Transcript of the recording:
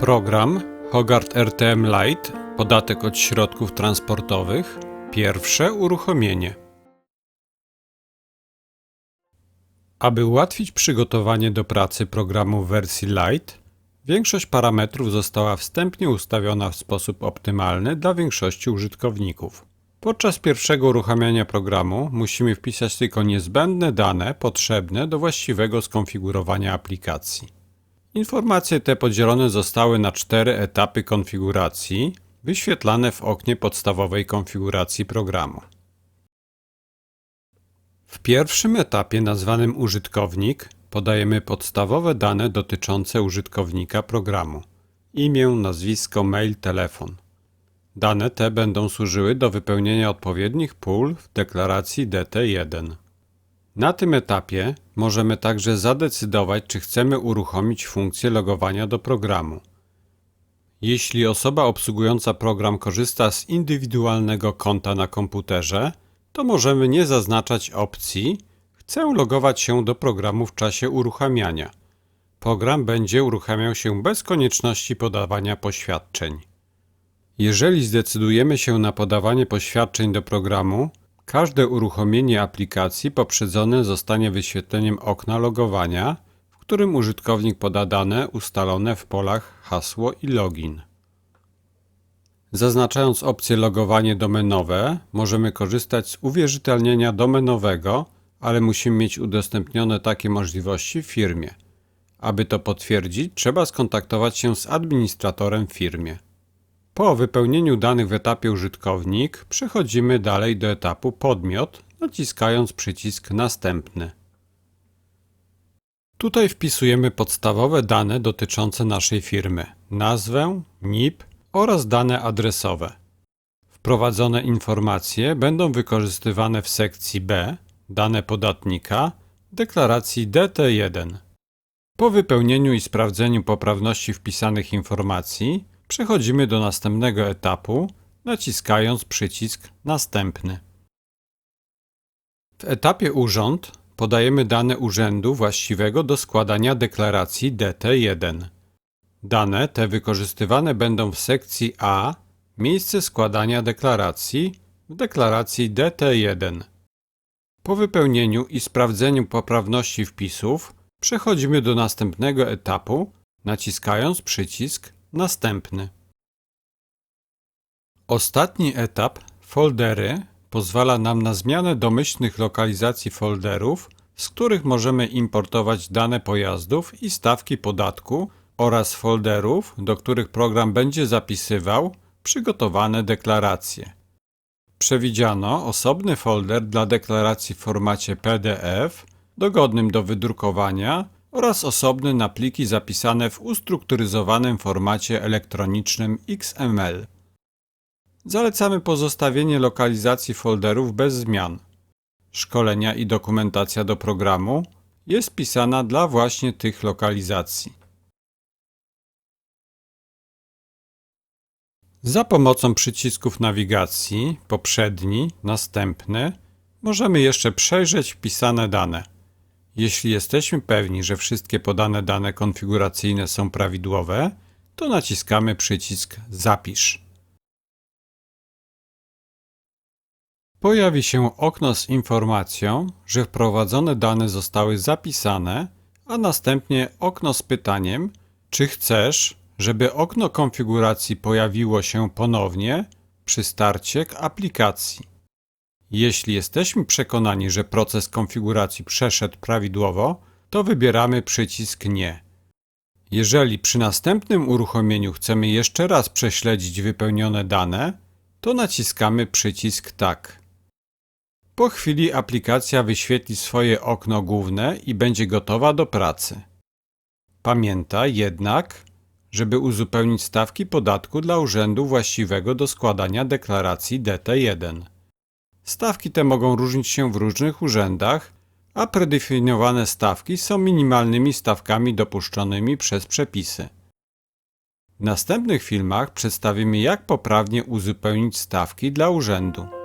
Program Hogarth RTM Lite, podatek od środków transportowych, pierwsze uruchomienie. Aby ułatwić przygotowanie do pracy programu w wersji Lite, większość parametrów została wstępnie ustawiona w sposób optymalny dla większości użytkowników. Podczas pierwszego uruchamiania programu musimy wpisać tylko niezbędne dane potrzebne do właściwego skonfigurowania aplikacji. Informacje te podzielone zostały na cztery etapy konfiguracji, wyświetlane w oknie podstawowej konfiguracji programu. W pierwszym etapie nazwanym użytkownik podajemy podstawowe dane dotyczące użytkownika programu: imię, nazwisko, mail, telefon. Dane te będą służyły do wypełnienia odpowiednich pól w deklaracji DT1. Na tym etapie możemy także zadecydować, czy chcemy uruchomić funkcję logowania do programu. Jeśli osoba obsługująca program korzysta z indywidualnego konta na komputerze, to możemy nie zaznaczać opcji Chcę logować się do programu w czasie uruchamiania. Program będzie uruchamiał się bez konieczności podawania poświadczeń. Jeżeli zdecydujemy się na podawanie poświadczeń do programu, każde uruchomienie aplikacji poprzedzone zostanie wyświetleniem okna logowania, w którym użytkownik poda dane ustalone w polach hasło i login. Zaznaczając opcję logowanie domenowe, możemy korzystać z uwierzytelnienia domenowego, ale musimy mieć udostępnione takie możliwości w firmie. Aby to potwierdzić, trzeba skontaktować się z administratorem w firmie. Po wypełnieniu danych w etapie użytkownik przechodzimy dalej do etapu podmiot, naciskając przycisk następny. Tutaj wpisujemy podstawowe dane dotyczące naszej firmy: nazwę, NIP oraz dane adresowe. Wprowadzone informacje będą wykorzystywane w sekcji B, dane podatnika, deklaracji DT1. Po wypełnieniu i sprawdzeniu poprawności wpisanych informacji, przechodzimy do następnego etapu, naciskając przycisk Następny. W etapie Urząd podajemy dane urzędu właściwego do składania deklaracji DT1. Dane te wykorzystywane będą w sekcji A Miejsce składania deklaracji w deklaracji DT1. Po wypełnieniu i sprawdzeniu poprawności wpisów przechodzimy do następnego etapu, naciskając przycisk Następny. Ostatni etap, foldery, pozwala nam na zmianę domyślnych lokalizacji folderów, z których możemy importować dane pojazdów i stawki podatku oraz folderów, do których program będzie zapisywał przygotowane deklaracje. Przewidziano osobny folder dla deklaracji w formacie PDF, dogodnym do wydrukowania oraz osobny na pliki zapisane w ustrukturyzowanym formacie elektronicznym XML. Zalecamy pozostawienie lokalizacji folderów bez zmian. Szkolenia i dokumentacja do programu jest pisana dla właśnie tych lokalizacji. Za pomocą przycisków nawigacji poprzedni, następny możemy jeszcze przejrzeć wpisane dane. Jeśli jesteśmy pewni, że wszystkie podane dane konfiguracyjne są prawidłowe, to naciskamy przycisk Zapisz. Pojawi się okno z informacją, że wprowadzone dane zostały zapisane, a następnie okno z pytaniem, czy chcesz, żeby okno konfiguracji pojawiło się ponownie przy starcie aplikacji. Jeśli jesteśmy przekonani, że proces konfiguracji przeszedł prawidłowo, to wybieramy przycisk Nie. Jeżeli przy następnym uruchomieniu chcemy jeszcze raz prześledzić wypełnione dane, to naciskamy przycisk Tak. Po chwili aplikacja wyświetli swoje okno główne i będzie gotowa do pracy. Pamiętaj jednak, żeby uzupełnić stawki podatku dla urzędu właściwego do składania deklaracji DT1. Stawki te mogą różnić się w różnych urzędach, a predefiniowane stawki są minimalnymi stawkami dopuszczonymi przez przepisy. W następnych filmach przedstawimy jak poprawnie uzupełnić stawki dla urzędu.